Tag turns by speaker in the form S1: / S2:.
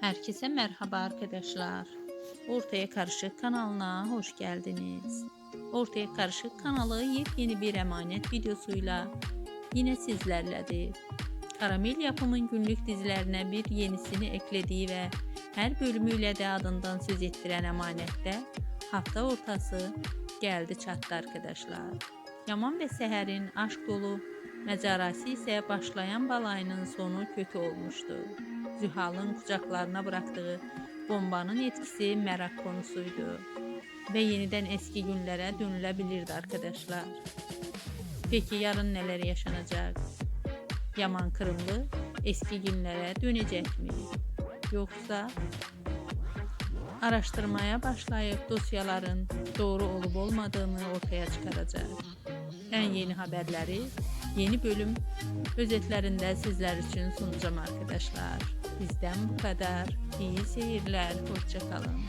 S1: Herkese merhaba arkadaşlar. Ortaya Karışık kanalına hoş geldiniz. Ortaya Karışık kanalı yepyeni bir emanet videosuyla yine sizlerledir. Karamel yapımın günlük dizilerine bir yenisini eklediği ve her bölümüyle de adından söz ettiren emanette hafta ortası geldi çattı arkadaşlar. Yaman ve Seher'in aşk dolu Məcarəsi isə başlayan balayının sonu kötü olmuştu. Zühalın kucaklarına bıraktığı bombanın etkisi merak konusuydu. Ve yeniden eski günlere dönülebilirdi arkadaşlar. Peki yarın neler yaşanacak? Yaman Kırımlı eski günlere dönecek mi? Yoksa araştırmaya başlayıp dosyaların doğru olup olmadığını ortaya çıkaracak. En yeni haberleri yeni bölüm özetlerinde sizler için sunacağım arkadaşlar. Bizden bu kadar. İyi seyirler. Hoşçakalın.